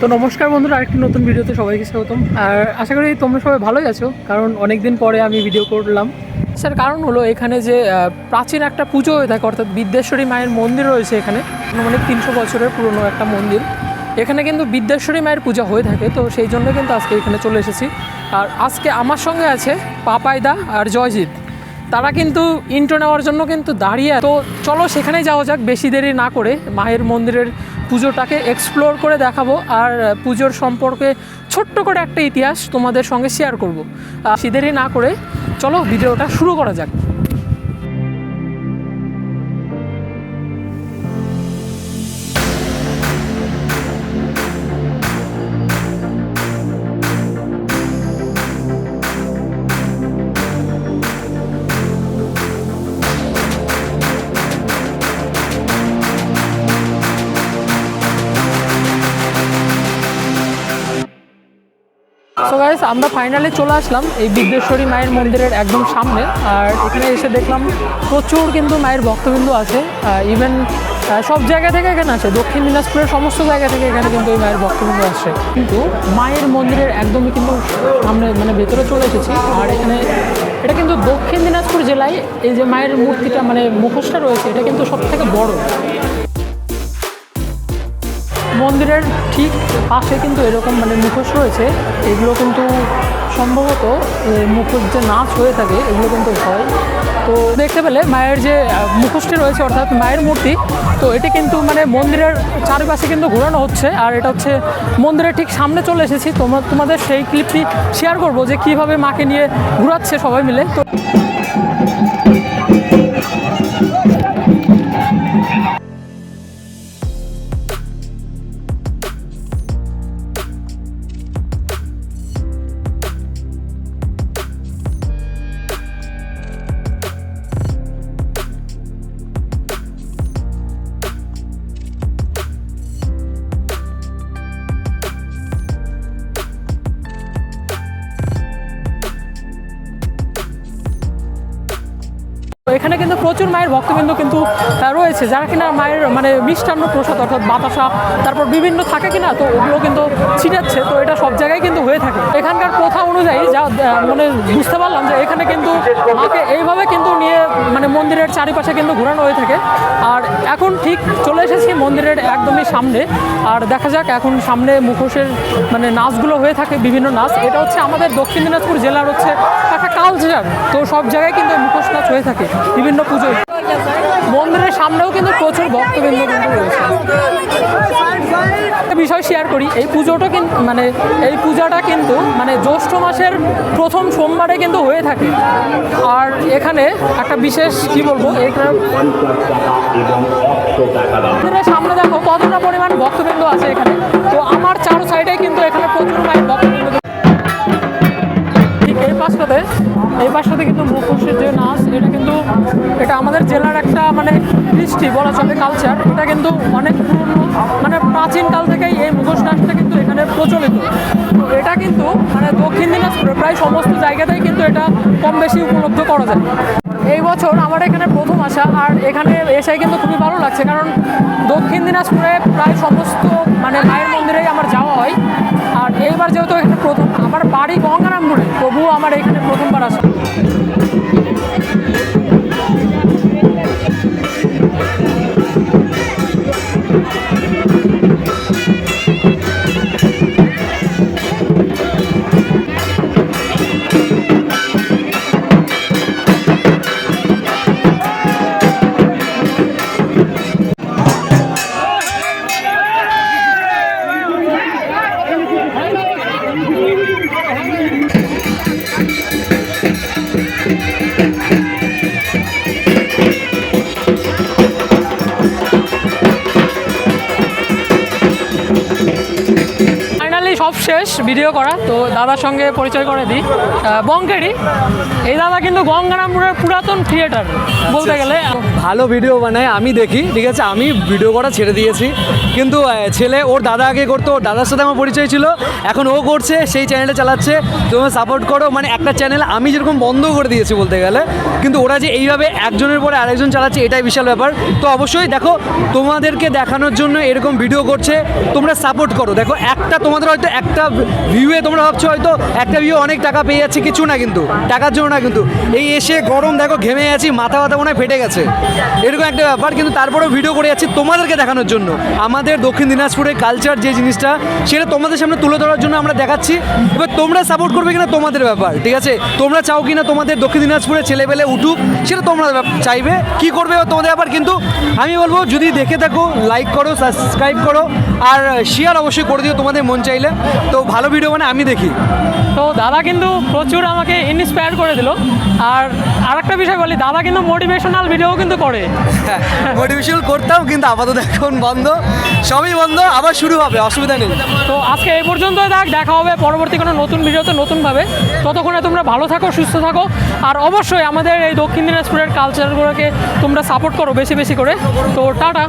তো নমস্কার বন্ধুরা, আরেকটি নতুন ভিডিওতে সবাইকে স্বাগতম। আর আশা করি তোমরা সবাই ভালোই আছো, কারণ অনেক দিন পরে আমি ভিডিও করলাম। স্যার, কারণ হলো এখানে যে প্রাচীন একটা পুজো হয়ে থাকে, অর্থাৎ বিদ্যেশ্বরী মায়ের মন্দির রয়েছে এখানে মানে তিনশো বছরের পুরনো একটা মন্দির। এখানে কিন্তু বিদ্যেশ্বরী মায়ের পূজা হয়ে থাকে, তো সেই জন্য কিন্তু আজকে এখানে চলে এসেছি। আর আজকে আমার সঙ্গে আছে পাপাইদা আর জয়জিৎ। তারা কিন্তু ইন্টো নেওয়ার জন্য কিন্তু দাঁড়িয়ে তো চলো সেখানে যাওয়া যাক, বেশি দেরি না করে মায়ের মন্দিরের পুজোটাকে এক্সপ্লোর করে দেখাবো আর পুজোর সম্পর্কে ছোট্ট করে একটা ইতিহাস তোমাদের সঙ্গে শেয়ার করব। বেশি না করে, চলো ভিডিওটা শুরু করা যাক। সো গাইস আমরা ফাইনালে চলে আসলাম এই বিদ্যেশ্বরী মায়ের মন্দিরের একদম সামনে। আর এখানে এসে দেখলাম প্রচুর কিন্তু মায়ের ভক্তবিন্দু আছে। ইভেন সব জায়গা থেকে এখানে আসে দক্ষিণ দিনাজপুরের সমস্ত জায়গা থেকে এখানে কিন্তু এই মায়ের ভক্তবিন্দু আসে কিন্তু মায়ের মন্দিরের একদমই কিন্তু সামনে মানে ভেতরে চলে এসেছি। আর এখানে, এটা কিন্তু দক্ষিণ দিনাজপুর জেলায় এই যে মায়ের মূর্তিটা মানে মুখোশটা রয়েছে, এটা কিন্তু সব থেকে বড়। মন্দিরের ঠিক পাশে কিন্তু এরকম মানে মুখোশ রয়েছে। এগুলো কিন্তু সম্ভবত মুখোশ যে নাচ হয়ে থাকে, এগুলো কিন্তু হয়। তো দেখতে পেলে মায়ের যে মুখোশটি রয়েছে, অর্থাৎ মায়ের মূর্তি, তো এটি কিন্তু মানে মন্দিরের চারপাশে কিন্তু ঘোরানো হচ্ছে। আর এটা হচ্ছে মন্দিরের ঠিক সামনে চলে এসেছি। তোমার, তোমাদের সেই ক্লিপটি শেয়ার করব যে কীভাবে মাকে নিয়ে ঘোরাচ্ছে সবাই মিলে। তো এখানে কিন্তু প্রচুর মায়ের ভক্তবিন্দু কিন্তু রয়েছে, যারা কিনা মায়ের মানে মিষ্টান্ন প্রসাদ অর্থাৎ বাতাসা, তারপর বিভিন্ন থাকে কিনা, তো ওগুলো কিন্তু ছিটাচ্ছে, তো এটা সব জায়গায় কিন্তু হয়ে থাকে। এখানকার প্রথা অনুযায়ী যা মানে বুঝতে পারলাম যে এখানে কিন্তু মাকে এইভাবে কিন্তু নিয়ে মানে মন্দিরের চারিপাশে কিন্তু ঘোরানো হয়ে থাকে। আর এখন ঠিক চলে এসেছি মন্দিরের একদমই সামনে। আর দেখা যাক এখন সামনে মুখোশের মানে নাচগুলো হয়ে থাকে বিভিন্ন নাচ। এটা হচ্ছে আমাদের দক্ষিণ দিনাজপুর জেলার হচ্ছে একটা কালচার তো সব জায়গায় কিন্তু মুখোশ নাচ হয়ে থাকে, বিভিন্ন পুজোয়। মন্দিরের সামনেও কিন্তু প্রচুর ভক্তবৃন্দ কিন্তু রয়েছে। একটা বিষয় শেয়ার করি, এই পুজোটা কিন্তু মানে এই পূজাটা কিন্তু মানে জ্যৈষ্ঠ মাসের প্রথম সোমবারে কিন্তু হয়ে থাকে। আর এখানে একটা বিশেষ, কি বলব এখানে সামনে দেখো কতটা পরিমাণ ভক্তবৃন্দ আছে এখানে। এই পাশটাতে কিন্তু মুখোশের যে নাচ, এটা কিন্তু এটা আমাদের জেলার একটা মানে কৃষ্টি বলা চলে কালচার এটা কিন্তু অনেক পুরনো মানে প্রাচীনকাল থেকেই এই মুখোশ নাচটা কিন্তু এখানে প্রচলিত। তো এটা কিন্তু মানে দক্ষিণ দিনাজপুরে প্রায় সমস্ত জায়গাতেই কিন্তু এটা কম বেশি উপলব্ধ করা যায়। এই বছর আমার এখানে প্রথম আসা, আর এখানে এসে কিন্তু খুবই ভালো লাগছে, কারণ দক্ষিণ দিনাজপুরে প্রায় সমস্ত মানে মায়ের মন্দিরেই আমার যাওয়া হয়। আর এইবার যেহেতু এখানে প্রথম, আমার বাড়ি গঙ্গারামপুরে, তবুও আমার এখানে সব শেষ ভিডিও করা। তো দাদার সঙ্গে পরিচয় করে দিই। আহ, বঙ্কেরই। এই দাদা কিন্তু গঙ্গারামপুরের পুরাতন থিয়েটার বলতে গেলে। ভালো ভিডিও বানায় আমি দেখি ঠিক আছে? আমি ভিডিও করা ছেড়ে দিয়েছি। কিন্তু ছেলে ওর দাদা আগে করতো ওর দাদার সাথে আমার পরিচয় ছিল। এখন ও করছে সেই চ্যানেলটা চালাচ্ছে। তোমরা সাপোর্ট করো মানে একটা চ্যানেল আমি যেরকম বন্ধ করে দিয়েছি বলতে গেলে কিন্তু ওরা যে এইভাবে একজনের পরে আরেকজন চালাচ্ছে এটাই বিশাল ব্যাপার। তো অবশ্যই দেখো তোমাদেরকে দেখানোর জন্য এরকম ভিডিও করছে তোমরা সাপোর্ট করো। দেখো একটা তোমাদের হয়তো একটা ভিউয়ে তোমরা ভাবছ হয়তো একটা ভিউ অনেক টাকা পেয়ে যাচ্ছে, কিছু না কিন্তু, টাকার জন্য না কিন্তু। এই এসে গরম দেখো, ঘেমে আছি, মাথা ব্যথা মনে ফেটে গেছে। এরকম একটা ব্যাপার, কিন্তু তারপরেও ভিডিও করে যাচ্ছি তোমাদেরকে দেখানোর জন্য। আমাদের দক্ষিণ দিনাজপুরের কালচার যে জিনিসটা, সেটা তোমাদের সামনে তুলে ধরার জন্য আমরা দেখাচ্ছি। এবার তোমরা সাপোর্ট করবে কিনা তোমাদের ব্যাপার, ঠিক আছে? তোমরা চাও কিনা তোমাদের দক্ষিণ দিনাজপুরের ছেলেবেলে উঠুক, সেটা তোমরা চাইবে। কি করবে তোমাদের ব্যাপার, কিন্তু আমি বলব, যদি দেখে থাকো লাইক করো সাবস্ক্রাইব করো, আর শেয়ার অবশ্যই করে দিও তোমাদের মন চাইলে। তো ভালো ভিডিও মানে আমি দেখি। তো দাদা কিন্তু প্রচুর আমাকে ইন্সপায়ার করে দিল। আর আরেকটা বিষয় বলি দাদা কিন্তু মোটিভেশনাল ভিডিও কিন্তু করে। হ্যাঁ মোটিভেশন করতাম কিন্তু আপাতত এখন বন্ধ। সবই বন্ধ আবার শুরু হবে অসুবিধা নেই। তো আজকে এই পর্যন্তই থাক দেখা হবে পরবর্তী কোনো নতুন ভিডিওতে নতুনভাবে। ততক্ষণে তোমরা ভালো থাকো সুস্থ থাকো। আর অবশ্যই আমাদের এই দক্ষিণ দিনাজপুরের কালচারগুলোকে তোমরা সাপোর্ট করো বেশি বেশি করে। তো টাটা।